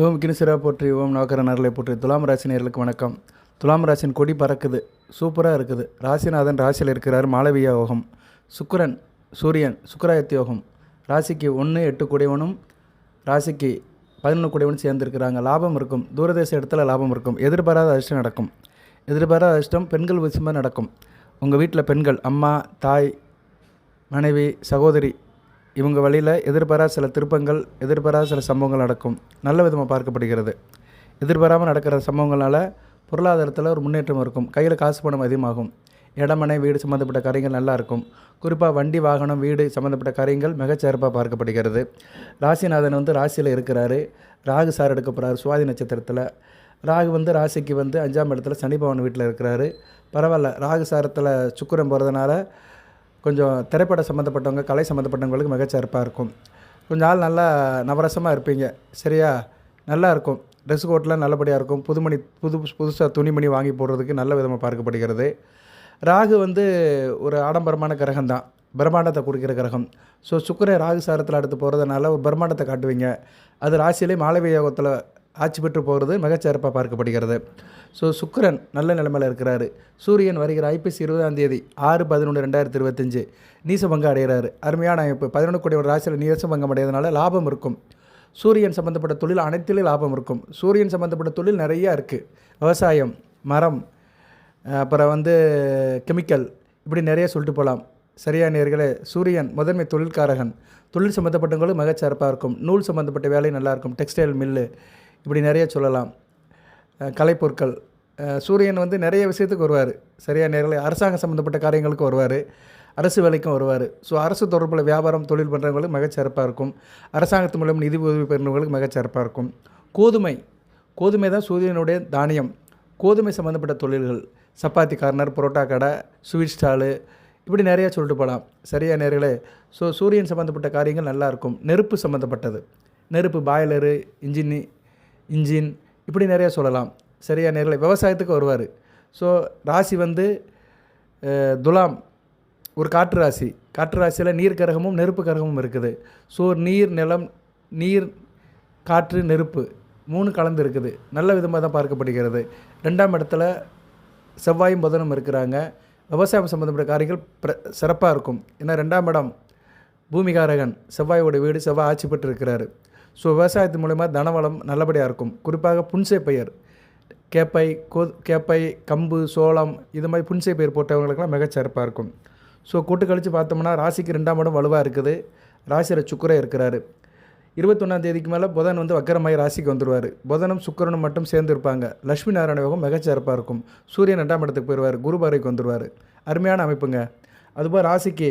ஓம் கினிசிரா போற்றி ஓம் நவக்கர நரலை போற்றி. துலாம் ராசி நேர்களுக்கு வணக்கம். துலாம் ராசின் கொடி பறக்குது. சூப்பராக இருக்குது. ராசிநாதன் ராசியில் இருக்கிறார் மாளவியா யோகம். சுக்கரன் சூரியன் சுக்கராயத்து யோகம். ராசிக்கு ஒன்று எட்டு குடைவனும் ராசிக்கு பதினொன்று குடைவனும் சேர்ந்துருக்கிறாங்க. லாபம் இருக்கும். தூரதேச இடத்துல லாபம் இருக்கும். எதிர்பாராத அதிர்ஷ்டம் நடக்கும். எதிர்பாராத அதிர்ஷ்டம் பெண்கள் விஷயமாக நடக்கும். உங்கள் வீட்டில் பெண்கள் அம்மா தாய் மனைவி சகோதரி இவங்க வழியில் எதிர்பாராத சில திருப்பங்கள் எதிர்பாராத சில சம்பவங்கள் நடக்கும். நல்ல விதமாக பார்க்கப்படுகிறது. எதிர்பாராமல் நடக்கிற சம்பவங்களால் பொருளாதாரத்தில் ஒரு முன்னேற்றம் இருக்கும். கையில் காசு பணம் அதிகமாகும். இடமனை வீடு சம்மந்தப்பட்ட காரியங்கள் நல்லா இருக்கும். குறிப்பாக வண்டி வாகனம் வீடு சம்மந்தப்பட்ட காரியங்கள் மிகச்சிறப்பாக பார்க்கப்படுகிறது. ராசிநாதன் வந்து ராசியில் இருக்கிறாரு. ராகு சார் எடுக்க சுவாதி நட்சத்திரத்தில். ராகு வந்து ராசிக்கு வந்து அஞ்சாம் இடத்துல சனி பவன் வீட்டில் இருக்கிறாரு. பரவாயில்ல ராகு சாரத்தில் சுக்கரம் போகிறதுனால கொஞ்சம் திரைப்பட சம்மந்தப்பட்டவங்க கலை சம்மந்தப்பட்டவங்களுக்கு மிகச்சிறப்பாக இருக்கும். கொஞ்சம் ஆள் நல்லா நவரசமாக இருப்பீங்க. சரியா? நல்லா இருக்கும். ட்ரெஸ் கோட்லாம் நல்லபடியாக இருக்கும். புதுமணி புது புதுசாக துணிமணி வாங்கி போடுறதுக்கு நல்ல விதமாக பார்க்கப்படுகிறது. ராகு வந்து ஒரு ஆடம்பரமான கிரகம் தான். பிரம்மாண்டத்தை கொடுக்குற கிரகம். ஸோ சுக்கிரன் ராகு சாரத்தில் அடுத்து போகிறதுனால ஒரு பிரம்மாண்டத்தை காட்டுவீங்க. அது ராசியிலே மாலவி யோகத்தில் ஆட்சி பெற்று போகிறது மிகச்சிறப்பாக பார்க்கப்படுகிறது. ஸோ சுக்கிரன் நல்ல நிலைமையில் இருக்கிறாரு. சூரியன் வருகிற ஐபிசி இருபதாம் தேதி ஆறு பதினொன்று ரெண்டாயிரத்தி இருபத்தஞ்சு நீசபங்கம் அடைகிறாரு. அருமையான அமைப்பு. பதினொன்று கோடி ஒரு ராசியில் நீசபங்கம் அடைகிறதுனால லாபம் இருக்கும். சூரியன் சம்மந்தப்பட்ட தொழில் அனைத்திலும் லாபம் இருக்கும். சூரியன் சம்மந்தப்பட்ட தொழில் நிறையா இருக்குது விவசாயம் மரம் அப்புறம் வந்து கெமிக்கல் இப்படி நிறைய சொல்லிட்டு போகலாம். சரியா நேர்களே சூரியன் முதன்மை தொழில்காரகன். தொழில் சம்மந்தப்பட்டவங்களும் மிகச்சிறப்பாக இருக்கும். நூல் சம்மந்தப்பட்ட வேலை நல்லாயிருக்கும் டெக்ஸ்டைல் மில்லு இப்படி நிறைய சொல்லலாம். கலைப்பொருட்கள். சூரியன் வந்து நிறைய விஷயத்துக்கு வருவார். சரியாக நேரில் அரசாங்கம் சம்மந்தப்பட்ட காரியங்களுக்கு வருவார். அரசு வேலைக்கும் வருவார். ஸோ அரசு தொடர்பில் வியாபாரம் தொழில் பண்ணுறவங்களுக்கு மிகச்சிறப்பாக இருக்கும். அரசாங்கத்து மூலம் நிதி உதவி பெறுறவங்களுக்கு மிகச்சிறப்பாக இருக்கும். கோதுமை. கோதுமை தான் சூரியனுடைய தானியம். கோதுமை சம்மந்தப்பட்ட தொழில்கள். சப்பாத்தி கார்னர் புரோட்டா கடை ஸ்வீட் ஸ்டாலு இப்படி நிறையா சொல்லிட்டு போகலாம். சரியா நேர்களே? ஸோ சூரியன் சம்மந்தப்பட்ட காரியங்கள் நல்லாயிருக்கும் நெருப்பு சம்மந்தப்பட்டது நெருப்பு பாய்லரு இன்ஜின் இன்ஜின் இப்படி நிறைய சொல்லலாம். சரியா? நேரில் விவசாயத்துக்கு வருவார். ஸோ ராசி வந்து துலாம். ஒரு காற்று ராசி. காற்று ராசியில் நீர் கரகமும் நெருப்பு கரகமும் இருக்குது. ஸோ நீர் நிலம் நீர் காற்று நெருப்பு மூணு கலந்து இருக்குது. நல்ல விதமாக தான் பார்க்கப்படுகிறது. ரெண்டாம் இடத்துல செவ்வாயும் புதனும் இருக்கிறாங்க. விவசாயம் சம்மந்தப்பட்ட காரியங்கள் பிர சிறப்பாக இருக்கும். ஏன்னா ரெண்டாம் இடம் பூமிகாரகன். செவ்வாயோட வீடு செவ்வாய் ஆட்சி பெற்று இருக்கிறாரு ஸோ விவசாயத்து மூலயமா தனவளம் நல்லபடியாக இருக்கும். குறிப்பாக புன்சை பயிர் கேப்பை கோ கேப்பை கம்பு சோளம் இது மாதிரி புன்சை பயிர் போட்டவங்களுக்கெல்லாம் மிகச்சிறப்பாக இருக்கும். ஸோ கூட்டு கழித்து பார்த்தோம்னா ராசிக்கு ரெண்டாம் இடம் வலுவாக இருக்குது. ராசியில் சுக்கரே இருக்கிறாரு. இருபத்தொன்னாம் தேதிக்கு மேலே புதன் வந்து வக்கரமாய் ராசிக்கு வந்துடுவார் புதனும் சுக்கரனும் மட்டும் சேர்ந்து இருப்பாங்க. லட்சுமி நாராயண யோகம் மிகச்சிறப்பாக இருக்கும். சூரியன் ரெண்டாம் இடத்துக்கு போயிடுவார் குரு பார்வைக்கு வந்துடுவார் அருமையான அமைப்புங்க. அதுபோல் ராசிக்கு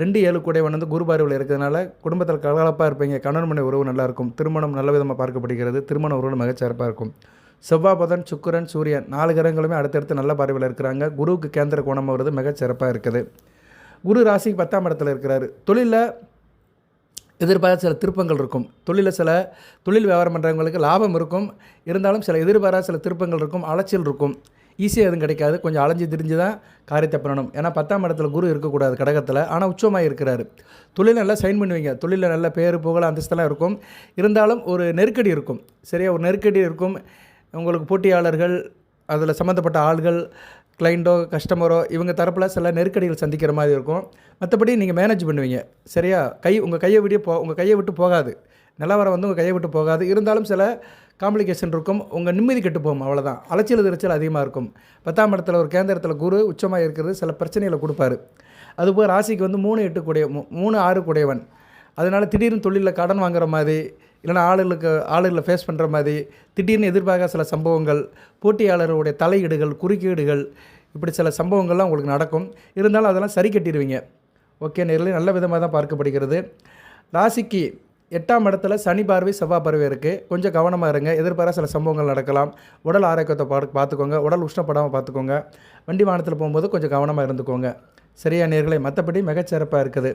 ரெண்டு ஏழு கூடைவன் வந்து குரு பார்வையில் இருக்கிறதுனால குடும்பத்தில் கலகலப்பாக இருப்பீங்க. கணவன் மனை உறவு நல்லாயிருக்கும் திருமணம் நல்ல விதமாக பார்க்கப்படுகிறது. திருமண உறவு மிகச்சிறப்பாக இருக்கும். செவ்வாய் புதன் சுக்கிரன் சூரியன் நாலு கிரகங்களுமே அடுத்தடுத்து நல்ல பார்வையில் இருக்கிறாங்க. குருவுக்கு கேந்திர கோணம் வருது மிகச்சிறப்பாக இருக்குது. குரு ராசிக்கு பத்தாம் இடத்துல இருக்கிறாரு. தொழிலில் எதிர்பாராத சில திருப்பங்கள் இருக்கும். தொழிலில் சில தொழில் வியாபாரம் பண்ணுறவங்களுக்கு லாபம் இருக்கும். இருந்தாலும் சில எதிர்பாராத சில திருப்பங்கள் இருக்கும். அலைச்சல் இருக்கும். ஈஸியாக எதுவும் கிடைக்காது. கொஞ்சம் அலைஞ்சு திரிஞ்சு தான் காரியத்தை பண்ணணும். ஏன்னா பத்தாம் இடத்துல குரு இருக்கக்கூடாது கடகத்தில். ஆனால் உச்சமாக இருக்கிறாரு. தொழில் நல்லா சைன் பண்ணுவீங்க தொழிலில் நல்ல பேர் புகழ் அந்தஸ்தெல்லாம் இருக்கும். இருந்தாலும் ஒரு நெருக்கடி இருக்கும். சரியா? ஒரு நெருக்கடி இருக்கும். உங்களுக்கு போட்டியாளர்கள் அதில் சம்மந்தப்பட்ட ஆள்கள் கிளைண்ட்டோ கஸ்டமரோ இவங்க தரப்பில் சில நெருக்கடிகள் சந்திக்கிற மாதிரி இருக்கும். மற்றபடி நீங்கள் மேனேஜ் பண்ணுவீங்க. சரியா? கை உங்கள் கையை விட்டு போ உங்கள் கையை விட்டு போகாது. நிலவரம் வந்து உங்கள் கையை விட்டு போகாது. இருந்தாலும் சில காம்ப்ளிகேஷன் இருக்கும். உங்கள் நிம்மதி கெட்டு போகும் அவ்வளோதான் அலைச்சல் திருச்சல் அதிகமாக இருக்கும். பத்தாம் இடத்துல ஒரு கேந்திரத்தில் குரு உச்சமாக இருக்கிறது சில பிரச்சனைகளை கொடுப்பாரு. அதுபோல் ராசிக்கு வந்து மூணு எட்டு கூடிய மூணு ஆறு கூடையவன். அதனால் திடீர்னு தொழிலில் கடன் வாங்குற மாதிரி இல்லைன்னா ஆளுகளுக்கு ஆளுகளை ஃபேஸ் பண்ணுற மாதிரி திடீர்னு எதிர்பார்க்க சில சம்பவங்கள் போட்டியாளருடைய தலையீடுகள் குறுக்கீடுகள் இப்படி சில சம்பவங்கள்லாம் உங்களுக்கு நடக்கும். இருந்தாலும் அதெல்லாம் சரி கட்டிடுவீங்க. ஓகே நேரில் நல்ல விதமாக தான் பார்க்கப்படுகிறது. ராசிக்கு எட்டாம் இடத்துல சனி பார்வை செவ்வாய் பார்வை இருக்குது கொஞ்சம் கவனமாக இருங்க. எதிர்பாரா சில சம்பவங்கள் நடக்கலாம். உடல் ஆரோக்கியத்தை பார்த்து பார்த்துக்கோங்க. உடல் உஷ்ணப்படாமல் பார்த்துக்கோங்க. வண்டி வாகனத்தில் போகும்போது கொஞ்சம் கவனமாக இருந்துக்கோங்க. சரியா நேர்களை? மற்றபடி மிகச்சிறப்பாக இருக்குது.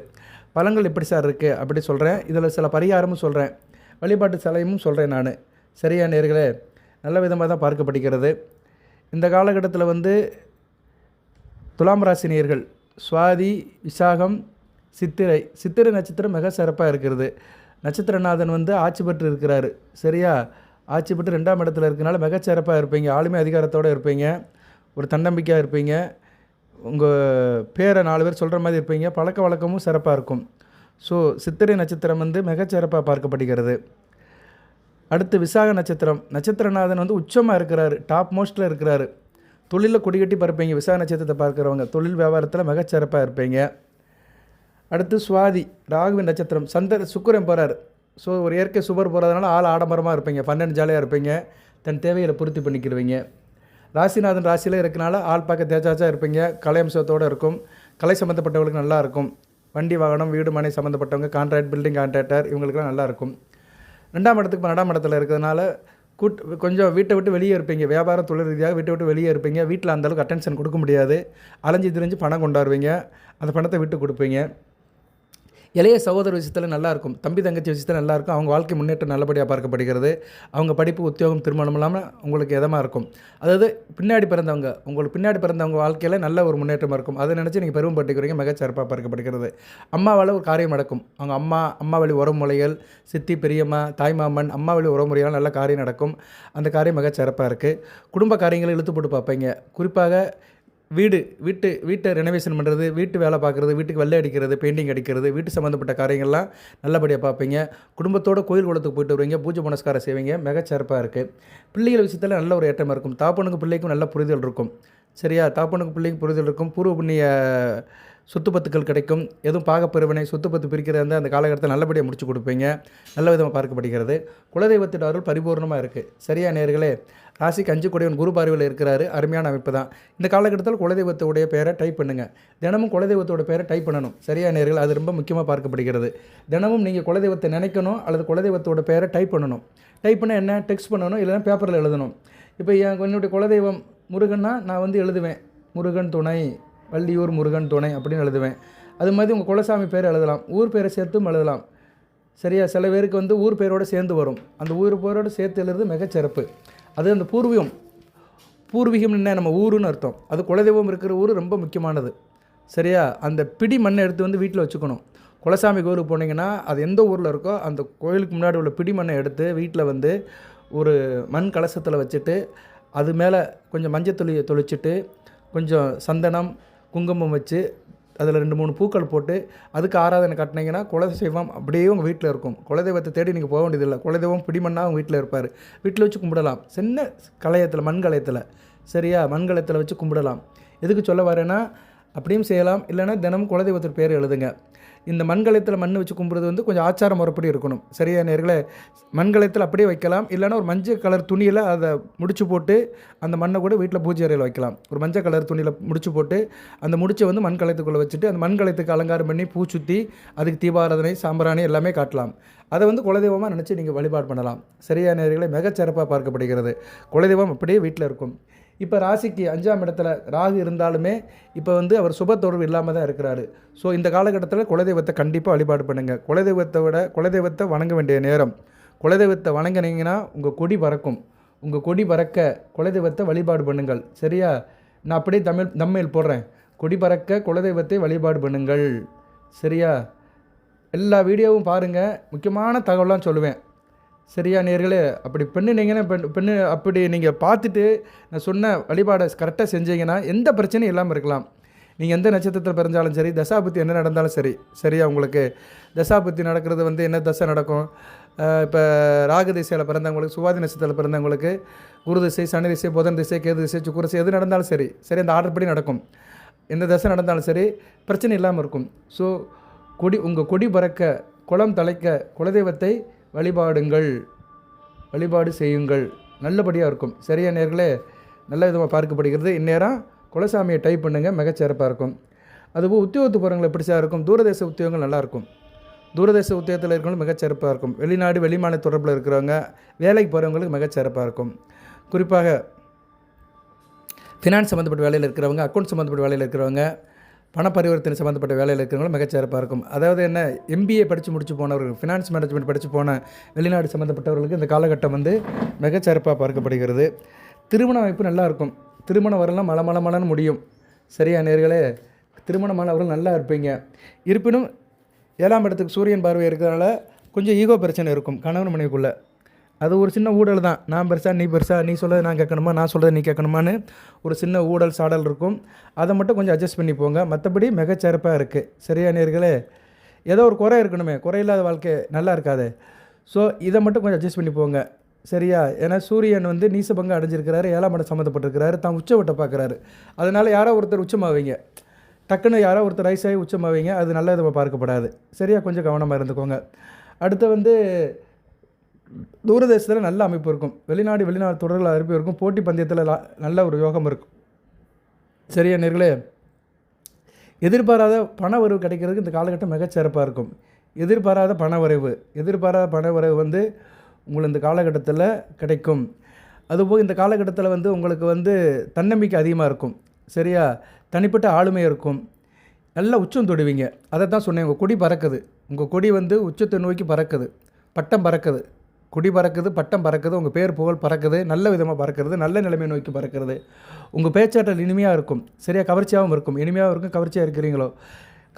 பழங்கள் எப்படி சார் இருக்குது அப்படி சொல்கிறேன் இதில் சில பரிகாரமும் சொல்கிறேன் வழிபாட்டு சிலையும் சொல்கிறேன் நான். சரியா நேர்களே? நல்ல விதமாக தான் பார்க்கப்படுகிறது இந்த காலகட்டத்தில் வந்து துலாம் ராசினியர்கள் சுவாதி விசாகம் சித்திரை சித்திரை நட்சத்திரம் மிக சிறப்பாக இருக்கிறது. நட்சத்திரநாதன் வந்து ஆட்சி பெற்று இருக்கிறாரு. சரியா? ஆட்சி பெற்று ரெண்டாம் இடத்துல இருக்கனால மிகச்சிறப்பாக இருப்பீங்க. ஆளுமை அதிகாரத்தோடு இருப்பீங்க. ஒரு தன்னம்பிக்கையாக இருப்பீங்க. உங்கள் பேரை நாலு பேர் சொல்கிற மாதிரி இருப்பீங்க. பழக்க வழக்கமும் சிறப்பாக இருக்கும். ஸோ சித்திரை நட்சத்திரம் வந்து மிகச்சிறப்பாக பார்க்கப்படுகிறது. அடுத்து விசாக நட்சத்திரம். நட்சத்திரநாதன் வந்து உச்சமாக இருக்கிறாரு. டாப் மோஸ்ட்டில் இருக்கிறாரு. தொழிலில் கொடிகட்டி பறப்பீங்க. விசாக நட்சத்திரத்தை பார்க்குறவங்க. தொழில் வியாபாரத்தில் மிகச்சிறப்பாக இருப்பீங்க. அடுத்து சுவாதி ராகுவின் நட்சத்திரம். சந்திர சுக்கரன் போகிறார் ஸோ ஒரு இயற்கை சுபர் போகிறதுனால ஆள் ஆடம்பரமாக இருப்பீங்க. பன்னெண்டு ஜாலியாக இருப்பீங்க. தன் தேவைகளை பூர்த்தி பண்ணிக்கிடுவீங்க ராசிநாதன் ராசியில் இருக்கனால ஆள் பார்க்க தேஜாச்சா இருப்பீங்க. கலை அம்சத்தோடு இருக்கும். கலை சம்மந்தப்பட்டவங்களுக்கு நல்லாயிருக்கும் வண்டி வாகனம் வீடு மனை சம்மந்தப்பட்டவங்க கான்ட்ராக்ட் பில்டிங் கான்ட்ராக்டர் இவங்களுக்குலாம் நல்லாயிருக்கும் ரெண்டாம் இடத்துக்கு ரெண்டாம் இடத்துல இருக்கிறதுனால கூட் கொஞ்சம் வீட்டை விட்டு வெளியே இருப்பீங்க. வியாபாரம் தொழில் ரீதியாக வீட்டை விட்டு வெளியே இருப்பீங்க. வீட்டில் அந்தளவுக்கு அட்டென்ஷன் கொடுக்க முடியாது. அலைஞ்சு திரிஞ்சு பணம் கொண்டாடுவீங்க. அந்த பணத்தை விட்டு கொடுப்பீங்க. இளைய சகோதர விஷயத்தில் நல்லாயிருக்கும் தம்பி தங்கச்சி விஷயத்தில் நல்லாயிருக்கும் அவங்க வாழ்க்கை முன்னேற்றம் நல்லபடியாக பார்க்கப்படுகிறது. அவங்க படிப்பு உத்தியோகம் திருமணம் இல்லாமல் உங்களுக்கு இதமாக இருக்கும். அதாவது பின்னாடி பிறந்தவங்க உங்களுக்கு பின்னாடி பிறந்தவங்க வாழ்க்கையில் நல்ல ஒரு முன்னேற்றம் இருக்கும். அதை நினச்சி நீங்கள் பெருமைப்பட்டுக்கிறீங்க மிகச்சிறப்பாக பார்க்கப்படுகிறது. அம்மாவால் ஒரு காரியம் நடக்கும். அவங்க அம்மா அம்மா வழி உறவுமுறைகள் சித்தி பெரியம்மா தாய்மாமன் அம்மா வழி உறவுமுறையால் நல்ல காரியம் நடக்கும். அந்த காரியம் மிகச்சிறப்பாக இருக்குது குடும்ப காரியங்களை இழுத்து போட்டு பார்ப்பீங்க. குறிப்பாக வீடு வீட்டு வீட்டை ரெனோவேஷன் பண்ணுறது வீட்டு வேலை பார்க்குறது வீட்டுக்கு வெள்ளை அடிக்கிறது பெயிண்டிங் அடிக்கிறது வீட்டு சம்மந்தப்பட்ட காரியங்கள்லாம் நல்லபடியாக பார்ப்பீங்க. குடும்பத்தோட கோயில் குளத்துக்கு போயிட்டு வருவீங்க பூஜை புனஸ்காரம் செய்வீங்க மிகச்சிறப்பாக இருக்குது பிள்ளைகள் விஷயத்தில் நல்ல ஒரு ஏற்றமாக இருக்கும். தாப்பனுக்கு பிள்ளைக்கும் நல்ல புரிதல் இருக்கும். சரியா? தாப்பனுக்கு பிள்ளைக்கு புரிதல் இருக்கும். பூர்வ புண்ணிய சொத்து பத்துக்கள் கிடைக்கும். எதுவும் பாகப்பிரிவினை சொத்து பத்து பிரிக்கிறதா வந்து அந்த காலகட்டத்தில் நல்லபடியாக முடிச்சு கொடுப்பீங்க. நல்ல விதமாக பார்க்கப்படுகிறது. குலதெய்வத்தின் அருள் பரிபூர்ணமாக இருக்குது சரியா நேர்களே? ராசிக்கு அஞ்சு கொடையவன் குரு பார்வையில் இருக்கிறாரு. அருமையான அமைப்பு தான் இந்த காலகட்டத்தில் குலதெய்வத்தோடைய பேரை டைப் பண்ணுங்கள் தினமும் குலதெய்வத்தோட பேரை டைப் பண்ணணும். சரியா நேர்கள்? அது ரொம்ப முக்கியமாக பார்க்கப்படுகிறது. தினமும் நீங்கள் குலதெய்வத்தை நினைக்கணும் அல்லது குலதெய்வத்தோட பேரை டைப் பண்ணணும். டைப் பண்ண என்ன? டெக்ஸ்ட் பண்ணணும் இல்லைன்னா பேப்பரில் எழுதணும். இப்போ என் என்னுடைய குலதெய்வம் முருகன்னா நான் வந்து எழுதுவேன். முருகன் துணை வள்ளியூர் முருகன் துணை அப்படின்னு எழுதுவேன். அது மாதிரி உங்கள் குலசாமி பேர் எழுதலாம். ஊர் பேரை சேர்த்தும் எழுதலாம். சரியா? சில பேருக்கு வந்து ஊர் பேரோடு சேர்ந்து வரும். அந்த ஊர் பேரோடு சேர்த்து எழுதுறது மிகச்சிறப்பு. அது அந்த பூர்வீகம். பூர்வீகம் என்ன? நம்ம ஊருன்னு அர்த்தம். அது குலதெய்வம் இருக்கிற ஊர் ரொம்ப முக்கியமானது. சரியா? அந்த பிடி மண்ணை எடுத்து வந்து வீட்டில் வச்சுக்கணும். குலசாமி கோயிலுக்கு போனீங்கன்னா அது எந்த ஊரில் இருக்கோ அந்த கோயிலுக்கு முன்னாடி உள்ள பிடி மண்ணை எடுத்து வீட்டில் வந்து ஒரு மண் கலசத்தில் வச்சுட்டு அது மேலே கொஞ்சம் மஞ்சள் தொளி தொளிச்சிட்டு கொஞ்சம் சந்தனம் குங்குமம் வச்சு அதில் ரெண்டு மூணு பூக்கள் போட்டு அதுக்கு ஆராதனை கட்டினீங்கன்னா குலதெய்வம் அப்படியே உங்கள் வீட்டில் இருக்கும். குலதெய்வத்தை தேடி நீங்கள் போக வேண்டியதில்லை. குலதெய்வம் பிடிமண்ணா அவங்க வீட்டில் இருப்பார். வீட்டில் வச்சு கும்பிடலாம். சின்ன கலையத்தில் மண் கலையத்தில். சரியா? மண் கலையத்தில் வச்சு கும்பிடலாம். எதுக்கு சொல்ல வரேன்னா அப்படியும் செய்யலாம். இல்லைன்னா தினமும் குலதெய்வத்தின் பேர் எழுதுங்க. இந்த மண்கலத்தில் மண் வச்சு கும்பிட்றது வந்து கொஞ்சம் ஆச்சார முறைப்படி இருக்கணும். சரியா நேர்களை? மண்கலத்தில் அப்படியே வைக்கலாம். இல்லைன்னா ஒரு மஞ்சள் கலர் துணியில் அதை முடிச்சு போட்டு அந்த மண்ணை கூட வீட்டில் பூஜை அறையில் வைக்கலாம். ஒரு மஞ்சள் கலர் துணியில் முடிச்சு போட்டு அந்த முடிச்சை வந்து மண்கலத்துக்குள்ளே வச்சுட்டு அந்த மண்கலத்துக்கு அலங்காரம் பண்ணி பூ சுற்றி அதுக்கு தீபாராதனை சாம்பிராணி எல்லாமே காட்டலாம். அதை வந்து குலதெய்வமாக நினச்சி நீங்கள் வழிபாடு பண்ணலாம். சரியான நேர்களை? மிகச்சிறப்பாக பார்க்கப்படுகிறது. குலதெய்வம் அப்படியே வீட்டில் இருக்கும். இப்போ ராசிக்கு அஞ்சாம் இடத்துல ராகு இருந்தாலுமே இப்போ வந்து அவர் சுப தொடர்பு இல்லாமல் தான் இருக்கிறாரு. ஸோ இந்த காலகட்டத்தில் குலதெய்வத்தை கண்டிப்பாக வழிபாடு பண்ணுங்கள் குலதெய்வத்தை விட குலதெய்வத்தை வணங்க வேண்டிய நேரம். குலதெய்வத்தை வணங்கினீங்கன்னா உங்கள் கொடி பறக்கும். உங்கள் கொடி பறக்க குலதெய்வத்தை வழிபாடு பண்ணுங்கள். சரியா? நான் அப்படியே தமிழ் தம்மையில் போடுறேன். கொடி பறக்க குலதெய்வத்தை வழிபாடு பண்ணுங்கள். சரியா? எல்லா வீடியோவும் பாருங்கள் முக்கியமான தகவலாம் சொல்லுவேன். சரியா நேர்களே? அப்படி பண்ணினீங்கன்னா பெண் பெண்ணு அப்படி நீங்கள் பார்த்துட்டு நான் சொன்ன வழிபாடை கரெக்டாக செஞ்சீங்கன்னா எந்த பிரச்சனையும் இல்லாமல் இருக்கலாம். நீங்கள் எந்த நட்சத்திரத்தில் பிறந்தாலும் சரி தசாபுத்தி என்ன நடந்தாலும் சரி சரியா உங்களுக்கு? தசாபுத்தி நடக்கிறது வந்து என்ன தசை நடக்கும்? இப்போ ராகு திசையில் பிறந்தவங்களுக்கு சுவாதி நட்சத்திரத்தில் பிறந்தவங்களுக்கு குரு திசை சனி திசை புதன் திசை கேது திசை சுக்குர திசை எது நடந்தாலும் சரி சரி அந்த ஆர்டர் படி நடக்கும். எந்த தசை நடந்தாலும் சரி பிரச்சனை இல்லாமல் இருக்கும். ஸோ கொடி உங்கள் கொடி பறக்க குளம் தலைக்க குலதெய்வத்தை வழிபாடுங்கள். வழிபாடு செய்யுங்கள். நல்லபடியாக இருக்கும். சரியா நேர்களே? நல்ல விதமாக பார்க்கப்படுகிறது. இந்நேரம் குலசாமியை டைப் பண்ணுங்கள் மிகச்சிறப்பாக இருக்கும். அதுபோல் உத்தியோகத்து போகிறவங்க எப்படி சார் இருக்கும்? தூரதேச உத்தியோகங்கள் நல்லாயிருக்கும் தூரதேச உத்தியோகத்தில் இருக்கிறவங்க மிகச்சிறப்பாக இருக்கும். வெளிநாடு வெளிமான தொடர்பில் இருக்கிறவங்க வேலைக்கு போகிறவங்களுக்கு மிகச்சிறப்பாக இருக்கும். குறிப்பாக ஃபினான்ஸ் சம்மந்தப்பட்ட வேலையில் இருக்கிறவங்க அக்கௌண்ட் சம்மந்தப்பட்ட வேலையில் இருக்கிறவங்க பண பரிவர்த்தனை சம்மந்தப்பட்ட வேலையில் இருக்கிறவங்களும் மிகச்சிறப்பாக இருக்கும். அதாவது என்ன? எம்பிஏ படித்து முடிச்சு போனவர்கள் ஃபினான்ஸ் மேனேஜ்மெண்ட் படித்து போன வெளிநாடு சம்மந்தப்பட்டவர்களுக்கு இந்த காலகட்டம் வந்து மிகச்சிறப்பாக பார்க்கப்படுகிறது. திருமண அமைப்பு நல்லா இருக்கும். திருமணம் வரலாம் மல மல மலன்னு முடியும். சரியா நேர்களே? திருமணமானவர்கள் நல்லா இருப்பீங்க. இருப்பினும் ஏழாம் இடத்துக்கு சூரியன் பார்வை இருக்கிறதுனால கொஞ்சம் ஈகோ பிரச்சனை இருக்கும் கணவன் மனைவிக்குள்ளே. அது ஒரு சின்ன ஊழல் தான். நான் பெருசா நீ பெருசா நீ சொல்கிறது நான் கேட்கணுமா நான் சொல்கிறது நீ கேட்கணுமான்னு ஒரு சின்ன ஊழல் சாடல் இருக்கும். அதை மட்டும் கொஞ்சம் அட்ஜஸ்ட் பண்ணி போங்க. மற்றபடி மிகச்சிறப்பாக இருக்குது சரியா நேர்களே? ஏதோ ஒரு குறை இருக்கணுமே. குறையில்லாத வாழ்க்கை நல்லா இருக்காது. ஸோ இதை மட்டும் கொஞ்சம் அட்ஜஸ்ட் பண்ணி போங்க. சரியா? ஏன்னா சூரியன் வந்து நீசபங்கம் அடைஞ்சிருக்கிறாரு. ஏழாம் இடம் சம்மந்தப்பட்டிருக்கிறாரு. தான் உச்சவட்டை பார்க்குறாரு. அதனால் யாரோ ஒருத்தர் உச்சமாவீங்க. டக்குன்னு யாரோ ஒருத்தர் ரைஸாகி உச்சமாவீங்க. அது நல்ல விதமாக பார்க்கப்படாது. சரியா? கொஞ்சம் கவனமாக இருந்துக்கோங்க. அடுத்து வந்து தூரதேசத்தில் நல்ல அமைப்பு இருக்கும். வெளிநாடு வெளிநாடு தொடர்கள் அமைப்பு இருக்கும். போட்டி பந்தயத்தில் நல்ல ஒரு யோகம் இருக்கும். சரியா நேர்களே? எதிர்பாராத பண வரவு கிடைக்கிறதுக்கு இந்த காலகட்டம் மிகச்சிறப்பாக இருக்கும். எதிர்பாராத பண வரைவு எதிர்பாராத பண வரைவு வந்து உங்களுக்கு இந்த காலகட்டத்தில் கிடைக்கும். அதுபோக இந்த காலகட்டத்தில் வந்து உங்களுக்கு வந்து தன்னம்பிக்கை அதிகமாக இருக்கும். சரியா? தனிப்பட்ட ஆளுமை இருக்கும். நல்லா உச்சம் தொடுவீங்க. அதை தான் சொன்னேன். உங்கள் கொடி பறக்குது. உங்கள் கொடி வந்து உச்சத்தை நோக்கி பறக்குது. பட்டம் பறக்குது. கொடி பறக்குது பட்டம் பறக்குது உங்கள் பேர் புகழ் பறக்குது நல்ல விதமாக பறக்கிறது நல்ல நிலைமை நோக்கி பறக்கிறது உங்கள் பேச்சாற்றல் இனிமையாக இருக்கும். சரியாக கவர்ச்சியாகவும் இருக்கும். இனிமையாகவும் இருக்கும் கவர்ச்சியாக இருக்கிறீங்களோ?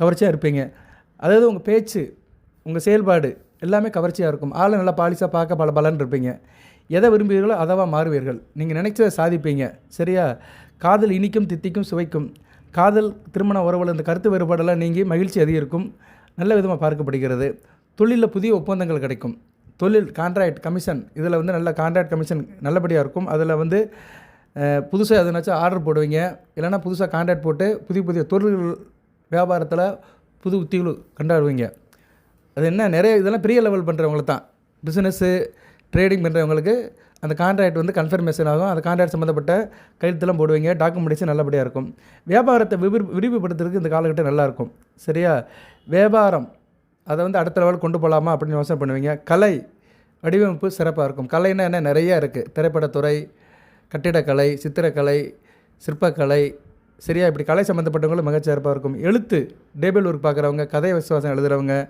கவர்ச்சியாக இருப்பீங்க. அதாவது உங்கள் பேச்சு உங்கள் செயல்பாடு எல்லாமே கவர்ச்சியாக இருக்கும். ஆளை நல்லா பாலிசாக பார்க்க பல பலன் இருப்பீங்க. எதை விரும்புகிறீர்களோ அதவா மாறுவீர்கள். நீங்கள் நினைச்சதை சாதிப்பீங்க. சரியா? காதல் இனிக்கும் தித்திக்கும் சுவைக்கும். காதல் திருமண உறவுகள் இந்த கருத்து வேறுபாடெல்லாம் நீங்கி மகிழ்ச்சி அதிகரிக்கும். நல்ல விதமாக பார்க்கப்படுகிறது. தொழிலில் புதிய ஒப்பந்தங்கள் கிடைக்கும். தொழில் கான்ட்ராக்ட் கமிஷன் இதில் வந்து நல்ல கான்ட்ராக்ட் கமிஷன் நல்லபடியாக இருக்கும். அதில் வந்து புதுசாக எதுனாச்சும் ஆர்டர் போடுவீங்க. இல்லைன்னா புதுசாக கான்ட்ராக்ட் போட்டு புதிய புதிய தொழில் வியாபாரத்தில் புது உத்திகள் கண்டாடுவீங்க. அது என்ன? நிறைய இதெல்லாம் பெரிய லெவல் பண்ணுறவங்களுக்கு தான். பிஸ்னஸ்ஸு ட்ரேடிங் பண்ணுறவங்களுக்கு அந்த கான்ட்ராக்ட் வந்து கன்ஃபர்மேஷன் ஆகும். அந்த கான்ட்ராக்ட் சம்மந்தப்பட்ட கையெழுத்தெல்லாம் போடுவீங்க. டாக்குமெண்டேஷன் நல்லபடியாக இருக்கும். வியாபாரத்தை விரிவு விரிவுபடுத்துறதுக்கு இந்த காலகட்டம் நல்லாயிருக்கும் சரியா? வியாபாரம் அதை வந்து அடுத்த லெவல் கொண்டு போகலாமா அப்படின்னு யோசனை பண்ணுவீங்க. கலை வடிவமைப்பு சிறப்பாக இருக்கும். கலைன்னா என்ன? நிறையா இருக்குது திரைப்படத்துறை கட்டிடக்கலை சித்திரக்கலை சிற்பக்கலை சரியா? இப்படி கலை சம்மந்தப்பட்டவங்களும் மிகச்சிறப்பாக இருக்கும். எழுத்து டேபிள் ஒர்க் பார்க்குறவங்க கதை விசுவாசம் எழுதுகிறவங்க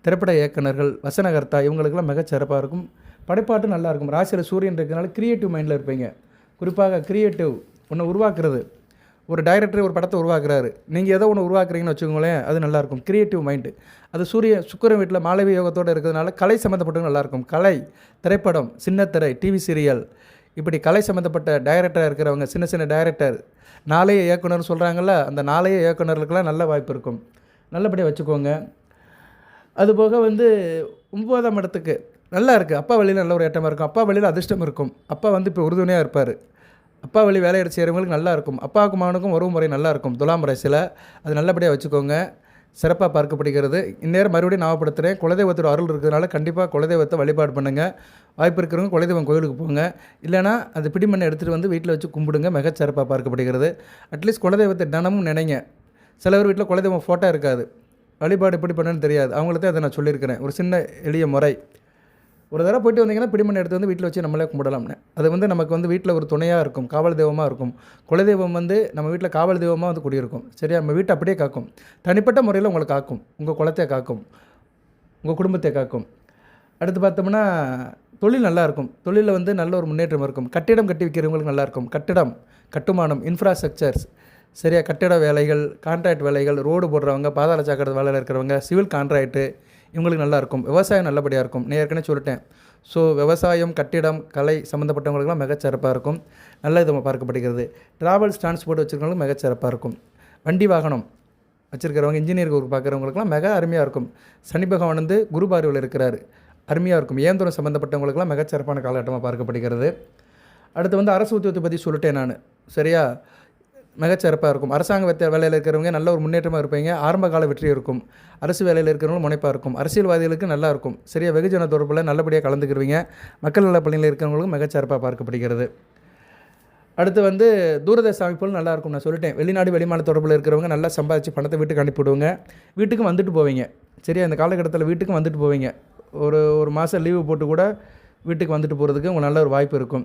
திரைப்பட இயக்குனர்கள் வசனகர்த்தா இவங்களுக்கெல்லாம் மிகச்சிறப்பாக இருக்கும். படைப்பாட்டும் நல்லாயிருக்கும் ராசியில் சூரியன் இருக்கிறனால கிரியேட்டிவ் மைண்டில் இருப்பீங்க. குறிப்பாக க்ரியேட்டிவ் ஒன்று உருவாக்குறது. ஒரு டைரக்டர் ஒரு படத்தை உருவாக்குறாரு. நீங்கள் ஏதோ ஒன்று உருவாக்குறீங்கன்னு வச்சுக்கோங்களேன் அது நல்லாயிருக்கும். க்ரியேட்டிவ் மைண்டு அது சூரிய சுக்கரன் வீட்டில் மாலவி யோகத்தோடு இருக்கிறதுனால கலை சம்மந்தப்பட்டது நல்லாயிருக்கும். கலை திரைப்படம் சின்னத்திரை டிவி சீரியல் இப்படி கலை சம்மந்தப்பட்ட டைரக்டராக இருக்கிறவங்க சின்ன சின்ன டைரக்டர் நாளைய இயக்குனர்னு சொல்கிறாங்கல்ல அந்த நாளைய இயக்குனர்களுக்கெல்லாம் நல்ல வாய்ப்பு இருக்கும். நல்லபடியாக வச்சுக்கோங்க. அதுபோக வந்து ஒன்பதாம் இடத்துக்கு. நல்லா இருக்குது அப்பா வழியில் நல்ல ஒரு ஏற்றமாக இருக்கும். அப்பா வழியில் அதிர்ஷ்டம் இருக்கும். அப்பா வந்து இப்போ உறுதுணையாக இருப்பார். அப்பா வழி வேலை செய்கிறவங்களுக்கு நல்லா இருக்கும். அப்பாவுக்கும் மகனுக்கும் உறவு முறை நல்லா இருக்கும். துலாம் ராசியில் அது நல்லபடியாக வச்சுக்கோங்க. சிறப்பாக பார்க்கப்படுகிறது இந்நேரம் மறுபடியும் ஞாபகப்படுத்துகிறேன் குலதெய்வத்தோட அருள் இருக்கிறதுனால கண்டிப்பாக குலதெய்வத்தை வழிபாடு பண்ணுங்கள் வாய்ப்பு இருக்கிறவங்க குலதெய்வம் கோயிலுக்கு போங்க. இல்லைனா அந்த பிடிமண்ணை எடுத்துகிட்டு வந்து வீட்டில் வச்சு கும்பிடுங்க. மிகச்சிறப்பாக பார்க்கப்படுகிறது அட்லீஸ்ட் குலதெய்வத்தை தினமும் நினைங்க. சிலவர் வீட்டில் குலதெய்வம் ஃபோட்டோ இருக்காது. வழிபாடு எப்படி பண்ணுன்னு தெரியாது. அவங்களுக்கு தான் அதை நான் சொல்லியிருக்கிறேன். ஒரு சின்ன எளிய முறை. ஒரு தடவை போயிட்டு வந்தீங்கன்னா பிடிமண் எடுத்து வந்து வீட்டில் வச்சு நம்மளே கும்பிடலாம்னு. அது வந்து நமக்கு வந்து வீட்டில் ஒரு துணையாக இருக்கும் காவல் தெய்வமாக இருக்கும். குலதெய்வம் வந்து நம்ம வீட்டில் காவல் தெய்வமாக வந்து குடியிருக்கும். சரியா? நம்ம வீட்டை அப்படியே காக்கும். தனிப்பட்ட முறையில் உங்களை காக்கும். உங்கள் குலத்தை காக்கும். உங்கள் குடும்பத்தை காக்கும். அடுத்து பார்த்தோம்னா தொழில் நல்லாயிருக்கும் தொழிலில் வந்து நல்ல ஒரு முன்னேற்றம் இருக்கும். கட்டிடம் கட்டி வைக்கிறவங்களுக்கு நல்லாயிருக்கும் கட்டிடம் கட்டுமானம் இன்ஃப்ராஸ்ட்ரக்சர்ஸ் சரியா? கட்டிட வேலைகள் கான்ட்ராக்ட் வேலைகள் ரோடு போடுறவங்க பாதாள சாக்கடை வேலையில் இருக்கிறவங்க சிவில் கான்ட்ராக்ட்டு இவங்களுக்கு நல்லா இருக்கும் விவசாயம் நல்லபடியாக இருக்கும். நான் ஏற்கனவே சொல்லிட்டேன். ஸோ விவசாயம் கட்டிடம் கலை சம்மந்தப்பட்டவங்களுக்குலாம் மிகச்சிறப்பாக இருக்கும். நல்ல விதமாக பார்க்கப்படுகிறது. ட்ராவல்ஸ் டிரான்ஸ்போர்ட் வச்சுருக்கவங்களுக்கு மிகச்சிறப்பாக இருக்கும். வண்டி வாகனம் வச்சுருக்கிறவங்க இன்ஜினியர் ஒர்க் பார்க்குறவங்களுக்குலாம் மிக அருமையாக இருக்கும். சனி பகவான் வந்து குரு பார்வையில் அருமையாக இருக்கும். இயந்திரம் சம்மந்தப்பட்டவங்களுக்குலாம் மிகச்சிறப்பான காலகட்டமாக பார்க்கப்படுகிறது. அடுத்து வந்து அரசு உத்தியோகத்தை பற்றி சொல்லிட்டேன் நான். சரியா? மிகச்சிறப்பாக இருக்கும். அரசாங்க வேலையில் இருக்கிறவங்க நல்ல ஒரு முன்னேற்றமாக இருப்பீங்க. ஆரம்ப கால வெற்றி இருக்கும். அரசு வேலையில் இருக்கிறவங்களும் முனைப்பாக இருக்கும். அரசியல்வாதிகளுக்கு நல்லா இருக்கும். சரியாக வெகுஜன தொடர்பில் நல்லபடியாக கலந்துக்கிருவீங்க மக்கள் நல பணியில் இருக்கிறவங்களுக்கும் மிகச்சிறப்பாக பார்க்கப்படுகிறது. அடுத்து வந்து தூரதேச அமைப்புகள் நல்லா இருக்கும். நான் சொல்லிட்டேன். வெளிநாடு வெளிமான தொடர்பில் இருக்கிறவங்க நல்லா சம்பாதிச்சு பணத்தை வீட்டுக்கு அனுப்பிவிடுவங்க வீட்டுக்கும் வந்துட்டு போவீங்க. சரியா? இந்த காலகட்டத்தில் வீட்டுக்கும் வந்துட்டு போவீங்க. ஒரு ஒரு மாதம் லீவு போட்டு கூட வீட்டுக்கு வந்துட்டு போகிறதுக்கு உங்களுக்கு நல்ல ஒரு வாய்ப்பு இருக்கும்.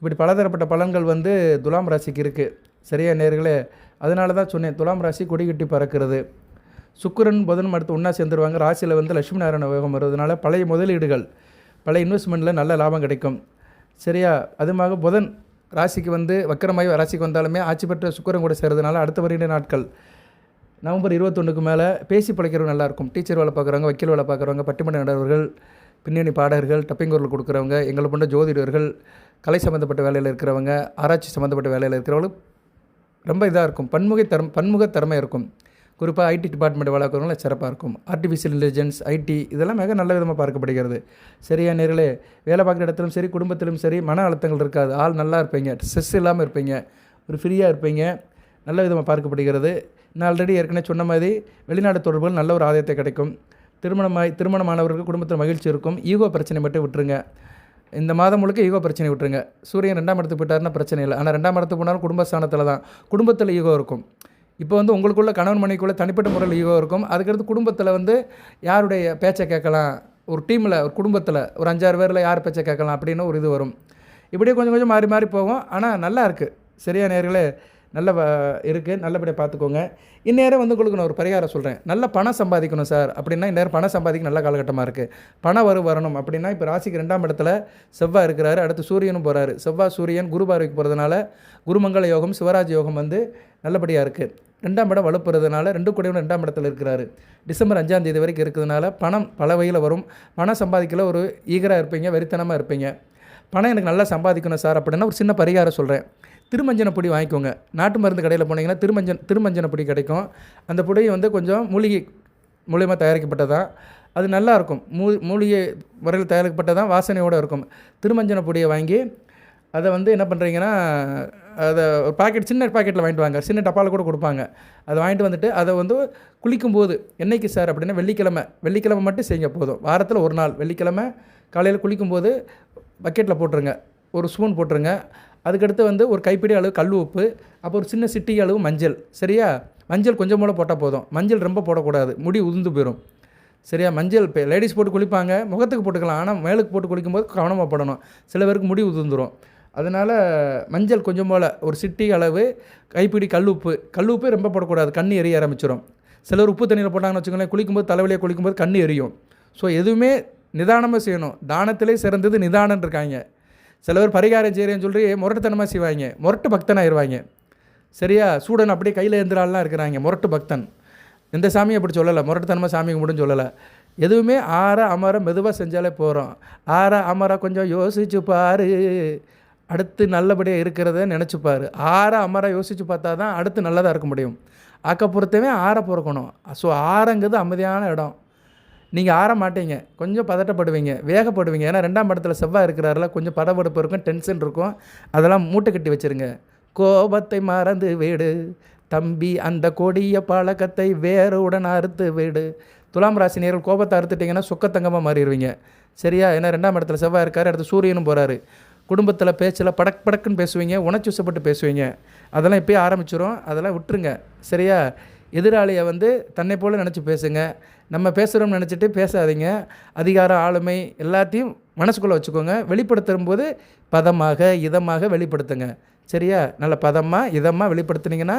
இப்படி பலதரப்பட்ட பலன்கள் வந்து துலாம் ராசிக்கு இருக்குது சரியா நேர்களே? அதனால தான் சொன்னேன் துலாம் ராசி கொடி கட்டி பறக்கிறது. சுக்கிரன் புதன் அடுத்து ஒன்றா சேர்ந்துருவாங்க. ராசியில் வந்து லட்சுமி நாராயண யோகம் வருவதனால பழைய முதலீடுகள் பழைய இன்வெஸ்ட்மெண்ட்டில் நல்ல லாபம் கிடைக்கும். சரியா? அதுமாக புதன் ராசிக்கு வந்து வக்கரமாய் ராசிக்கு வந்தாலுமே ஆட்சி பெற்ற சுக்கிரன் கூட சேர்றதுனால அடுத்த வருகிற நாட்கள் நவம்பர் இருபத்தொன்றுக்கு மேலே பேசி பிழைக்கிறவங்க நல்லாயிருக்கும் டீச்சர் வேலை பார்க்குறவங்க வக்கீல் வேலை பார்க்குறவங்க பட்டிமன்ற நடவர்கள் பின்னணி பாடகர்கள் டப்பிங் குரல் கொடுக்குறவங்க எங்களை போன்ற ஜோதிடர்கள் கலை சம்மந்தப்பட்ட வேலையில் இருக்கிறவங்க ஆராய்ச்சி சம்மந்தப்பட்ட வேலையில் இருக்கிறவங்களும் ரொம்ப இதாக இருக்கும். பன்முக தரம் பன்முக திறமை இருக்கும். குறிப்பாக ஐடி டிபார்ட்மெண்ட் வேலை சிறப்பாக இருக்கும். ஆர்டிஃபிஷியல் இன்டெலிஜென்ஸ் ஐடி இதெல்லாம் மிக நல்ல விதமாக பார்க்கப்படுகிறது. சரியா நேர்களே வேலை பார்க்குற இடத்துலையும் சரி குடும்பத்திலும் சரி மன அழுத்தங்கள் இருக்காது. ஆள் நல்லா இருப்பீங்க. ஸ்ட்ரெஸ் இல்லாமல் இருப்பீங்க. ஒரு ஃப்ரீயாக இருப்பீங்க. நல்ல விதமாக பார்க்கப்படுகிறது. நான் ஆல்ரெடி ஏற்கனவே சொன்ன மாதிரி வெளிநாடு தொடர்புகள் நல்ல ஒரு ஆதாயத்தை கிடைக்கும். திருமணமாய் திருமணமானவர்கள் குடும்பத்தில் மகிழ்ச்சி இருக்கும். ஈகோ பிரச்சனை மட்டும் விட்டுருங்க. இந்த மாதம் முழுக்க ஈகோ பிரச்சனை விட்டுருங்க. சூரியன் ரெண்டாம் இடத்துக்கு போயிட்டாருன்னா பிரச்சனை இல்லை. ஆனால் ரெண்டாம் இடத்துக்கு போனாலும் குடும்பஸ்தானத்தில் தான். குடும்பத்தில் ஈகோ இருக்கும். இப்போ வந்து உங்களுக்குள்ள கணவன் மனைவிக்குள்ள தனிப்பட்ட முறையில் ஈகோ இருக்கும். அதுக்கடுத்து குடும்பத்தில் வந்து யாருடைய பேச்சை கேட்கலாம்? ஒரு டீமில் ஒரு குடும்பத்தில் ஒரு அஞ்சாறு பேரில் யார் பேச்சை கேட்கலாம்? அப்படின்னு ஒரு இது வரும். இப்படியே கொஞ்சம் கொஞ்சம் மாறி மாறி போகும். ஆனால் நல்லா இருக்குது சரியா நேர்களே? நல்ல இருக்குது நல்லபடியாக பார்த்துக்கோங்க இந்நேரம் வந்து உங்களுக்கு நான் ஒரு பரிகாரம் சொல்கிறேன் நல்ல பணம் சம்பாதிக்கணும் சார். அப்படின்னா இந்நேரம் பணம் சம்பாதிக்க நல்ல காலகட்டமாக இருக்குது பணம் வரும் வரணும். அப்படின்னா இப்போ ராசிக்கு ரெண்டாம் இடத்துல செவ்வாய் இருக்கிறாரு. அடுத்து சூரியனும் போகிறாரு செவ்வாய் சூரியன் குரு பார்வைக்கு போகிறதுனால குருமங்கள யோகம் சிவராஜ் யோகம் வந்து நல்லபடியாக இருக்குது ரெண்டாம் இடம் வலுப்புறதுனால ரெண்டு கூடையும் ரெண்டாம் இடத்துல இருக்கிறாரு. டிசம்பர் அஞ்சாம் தேதி வரைக்கும் இருக்கிறதுனால பணம் பல வகையில் வரும். பணம் சம்பாதிக்கல ஒரு ஈகராக இருப்பீங்க வெறித்தனமாக இருப்பீங்க. பணம் எனக்கு நல்லா சம்பாதிக்கணும் சார். அப்படின்னா ஒரு சின்ன பரிகாரம் சொல்கிறேன் திருமஞ்சன பொடி வாங்கிக்கோங்க. நாட்டு மருந்து கடையில் போனீங்கன்னா திருமஞ்சன் திருமஞ்சன பொடி கிடைக்கும். அந்த பொடியை வந்து கொஞ்சம் மூலிகை மூலியமாக தயாரிக்கப்பட்டதான் அது நல்லாயிருக்கும் மூ மூலிகை முறையில் தயாரிக்கப்பட்டதான் வாசனையோடு இருக்கும். திருமஞ்சன பொடியை வாங்கி அதை வந்து என்ன பண்ணுறீங்கன்னா அதை ஒரு பாக்கெட் சின்ன பாக்கெட்டில் வாங்கிட்டு வாங்க. சின்ன டப்பாவில் கூட கொடுப்பாங்க. அதை வாங்கிட்டு வந்துட்டு அதை வந்து குளிக்கும்போது என்றைக்கு சார் அப்படின்னா வெள்ளிக்கிழமை. வெள்ளிக்கிழமை மட்டும் செய்யுங்க போதும். வாரத்தில் ஒரு நாள். வெள்ளிக்கிழமை காலையில் குளிக்கும்போது பக்கெட்டில் போட்டுருங்க. ஒரு ஸ்பூன் போட்டுருங்க. அதுக்கடுத்து வந்து ஒரு கைப்பிடி அளவு கல் உப்பு அப்போ ஒரு சின்ன சிட்டி அளவு மஞ்சள். சரியா? மஞ்சள் கொஞ்சம் போல போட்டால் போதும். மஞ்சள் ரொம்ப போடக்கூடாது. முடி உதிர்ந்து போயிடும் சரியா? மஞ்சள் இப்போ லேடிஸ் போட்டு குளிப்பாங்க. முகத்துக்கு போட்டுக்கலாம். ஆனால் மேலுக்கு போட்டு குளிக்கும்போது கவனமாக போடணும். சில பேருக்கு முடி உதிர்ந்துடும் அதனால் மஞ்சள் கொஞ்சம் போல் ஒரு சிட்டி அளவு கைப்பிடி கல் உப்பு. கல் உப்பே ரொம்ப போடக்கூடாது. கண் எரிய ஆரம்பிச்சிடும் சிலர் உப்பு தண்ணியில் போட்டாங்கன்னு வச்சுக்கோங்களேன் குளிக்கும்போது தலைவலியாக குளிக்கும்போது கண் எரியும். ஸோ எதுவுமே நிதானமாக செய்யணும். தானத்திலே சிறந்தது நிதானம் இருக்காங்க. சில பேர் பரிகாரம் செய்கிறேன்னு சொல்லி முரட்டுத்தனமாக செய்வாங்க. முரட்டு பக்தன் ஆயிடுவாங்க சரியா? சூடன் அப்படியே கையில் எந்திராலாம் இருக்கிறாங்க. முரட்டு பக்தன். எந்த சாமியும் அப்படி சொல்லலை. முரட்டுத்தனமாக சாமி கும்பிடுன்னு சொல்லலை. எதுவுமே ஆற அமர மெதுவாக செஞ்சாலே போகிறோம் ஆற அமர கொஞ்சம் யோசிச்சு பாரு. அடுத்து நல்லபடியாக இருக்கிறத நினச்சிப்பார் ஆற அமர யோசித்து பார்த்தா தான் அடுத்து நல்லதாக இருக்க முடியும். ஆக்கப்புறத்தவே ஆற பிறக்கணும். ஸோ ஆறங்கிறது அமைதியான இடம். நீங்கள் ஆற மாட்டீங்க. கொஞ்சம் பதட்டப்படுவீங்க வேகப்படுவீங்க. ஏன்னா ரெண்டாம் படத்தில் செவ்வாய் இருக்கிறாரில் கொஞ்சம் படபடுப்பு இருக்கும் டென்ஷன் இருக்கும். அதெல்லாம் மூட்டை கட்டி வச்சுருங்க. கோபத்தை மறந்து வீடு. தம்பி அந்த கொடிய பழக்கத்தை வேறுடன் அறுத்து வீடு. துலாம் ராசி நேர்கள் கோபத்தை அறுத்துட்டிங்கன்னா சுக்கத்தங்கமாக மாறிடுவீங்க. சரியா? ஏன்னா ரெண்டாம் இடத்துல செவ்வாய் இருக்கார் அடுத்து சூரியனும் போகிறாரு குடும்பத்தில் பேச்சில் படக் படக்குன்னு பேசுவீங்க உணர்ச்சி வசப்பட்டு பேசுவீங்க. அதெல்லாம் இப்போயே ஆரம்பிச்சிடும் அதெல்லாம் விட்டுருங்க. சரியா? எதிராளியை வந்து தன்னை போல் நினச்சி பேசுங்க. நம்ம பேசுகிறோம்னு நினச்சிட்டு பேசாதீங்க. அதிகாரம் ஆளுமை எல்லாத்தையும் மனசுக்குள்ளே வச்சுக்கோங்க. வெளிப்படுத்தும் போது பதமாக இதமாக வெளிப்படுத்துங்க. சரியா? நல்ல பதமாக இதமாக வெளிப்படுத்துனீங்கன்னா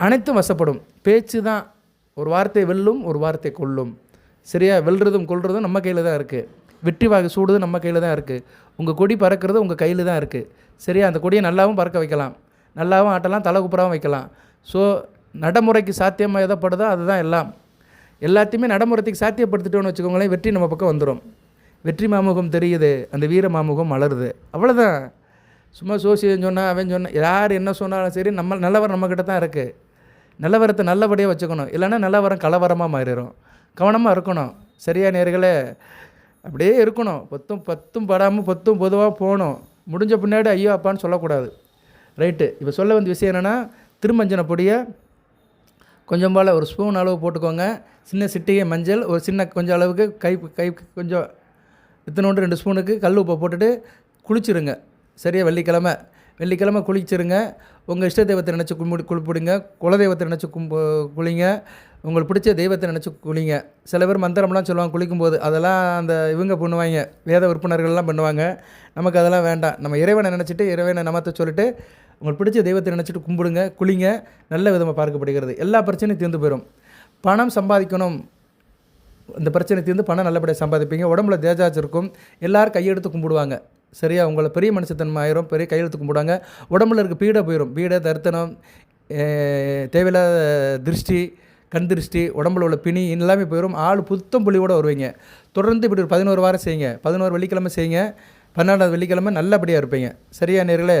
அனைத்தும் வசப்படும். பேச்சு தான். ஒரு வார்த்தை வெல்லும் ஒரு வார்த்தை கொல்லும். சரியா? வெல்றதும் கொல்றதும் நம்ம கையில் தான் இருக்குது வெற்றி வாக்கு சூடுது நம்ம கையில் தான் இருக்குது உங்கள் கொடி பறக்கிறது உங்கள் கையில் தான் இருக்குது சரியா? அந்த கொடியை நல்லாவும் பறக்க வைக்கலாம். நல்லாவும் ஆட்டலாம் தலை குப்புறாவும் வைக்கலாம். ஸோ நடைமுறைக்கு சாத்தியமாக எதப்படுதோ அதுதான் எல்லாம். எல்லாத்தையுமே நடைமுறைக்கு சாத்தியப்படுத்திட்டோன்னு வச்சுக்கோங்களேன் வெற்றி நம்ம பக்கம் வந்துடும் வெற்றி மாமுகம் தெரியுது அந்த வீர மாமுகம் மலருது. அவ்வளோதான் சும்மா சோசியம் சொன்னால் அவன் சொன்ன யார் என்ன சொன்னாலும் சரி நம்ம நல்லவரம் நம்மக்கிட்ட தான் இருக்குது நல்லவரத்தை நல்லபடியாக வச்சுக்கணும். இல்லைன்னா நல்லவரம் கலவரமாக மாறிடும் கவனமாக இருக்கணும். சரியா நேர்களே? அப்படியே இருக்கணும். பத்தும் பத்தும் படாமல் பத்தும் பொதுவாக போகணும். முடிஞ்ச பின்னாடி ஐயோ அப்பான்னு சொல்லக்கூடாது. ரைட்டு. இப்போ சொல்ல வந்த விஷயம் என்னென்னா திருமஞ்சன பொடியை கொஞ்சம் போல் ஒரு ஸ்பூன் அளவு போட்டுக்கோங்க. சின்ன சிட்டிகை மஞ்சள் ஒரு சின்ன கொஞ்சம் அளவுக்கு கை கை கொஞ்சம் இத்தனோண்டு ரெண்டு ஸ்பூனுக்கு கல் உப்பை போட்டுட்டு குளிச்சிருங்க. சரியா? வெள்ளிக்கிழமை. வெள்ளிக்கிழமை குளிச்சிருங்க. உங்கள் இஷ்ட தெய்வத்தை நினச்சி கும்பிடு குளிப்பிடுங்க. குலதெய்வத்தை நினச்சி கும்பு குளிங்க. உங்களுக்கு பிடிச்ச தெய்வத்தை நினச்சி குளிங்க. சில பேர் மந்திரம்லாம் சொல்லுவாங்க குளிக்கும்போது அதெல்லாம் அந்த இவங்க பண்ணுவாங்க. வேத உறுப்பினர்கள்லாம் பண்ணுவாங்க. நமக்கு அதெல்லாம் வேண்டாம். நம்ம இறைவனை நினச்சிட்டு இறைவனை நமத்தை சொல்லிட்டு உங்களுக்கு பிடிச்ச தெய்வத்தை நினச்சிட்டு கும்பிடுங்க குளிங்க நல்ல விதமாக பார்க்கப்படுகிறது. எல்லா பிரச்சனையும் தீர்ந்து போயிடும் பணம் சம்பாதிக்கணும். இந்த பிரச்சனை தீர்ந்து பணம் நல்லபடியாக சம்பாதிப்பீங்க. உடம்புல தேஜாச்சு இருக்கும். எல்லோரும் கையெடுத்து கும்பிடுவாங்க. சரியா? உங்களை பெரிய மனுஷத்தன்மை ஆயிரும். பெரிய கையெழுத்து கும்பிடுவாங்க. உடம்புல இருக்க பீடை போயிடும் பீடை தரித்தனம் தேவையில்லாத திருஷ்டி கண் திருஷ்டி உடம்புல உள்ள பிணி எல்லாமே போயிடும் ஆள் புத்தம் புள்ளியோடு வருவீங்க. தொடர்ந்து இப்படி ஒரு பதினோரு வாரம் செய்யுங்க. பதினோரு வெள்ளிக்கிழமை செய்யுங்க. பன்னெண்டாவது வெள்ளிக்கிழமை நல்லபடியாக இருப்பீங்க. சரியா நேர்களே?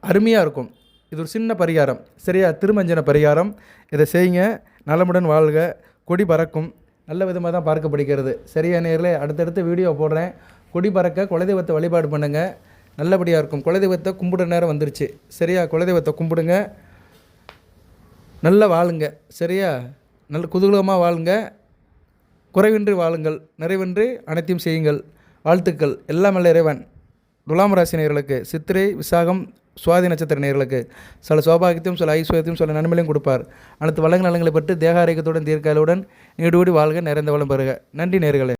அருமையாக இருக்கும். இது ஒரு சின்ன பரிகாரம். சரியா? திருமஞ்சன பரிகாரம். இதை செய்யுங்க. நலமுடன் வாழ்க. கொடி பறக்கும். நல்ல விதமாக தான் பார்க்கப்படுகிறது சரியா நேரில் அடுத்தடுத்து வீடியோ போடுறேன். கொடி பறக்க குலதெய்வத்தை வழிபாடு பண்ணுங்கள் நல்லபடியாக இருக்கும். குலதெய்வத்தை கும்பிடுற நேரம் வந்துருச்சு. சரியா? குலதெய்வத்தை கும்பிடுங்க. நல்லா வாழுங்க. சரியா? நல்ல குதூகலமாக வாழுங்க. குறைவின்றி வாழுங்கள். நிறைவின்றி அனைத்தையும் செய்யுங்கள். வாழ்த்துக்கள். எல்லாம் நல்ல இறைவன். துலாம் ராசி நேர்களுக்கு சித்திரை விசாகம் சுவாதி நட்சத்திர நேர்களுக்கு சில சோபாகியத்தையும் சில ஐஸ்வர்யத்தையும் சில நன்மைகளையும் கொடுப்பார். அனைத்து வளங்கள் நலங்களை பெற்று தேக ஆரோக்கியத்துடன் தீர்க்காலுடன் நீடூடி வாழ்க நிறைந்த வளம் பெறுக. நன்றி நேர்களே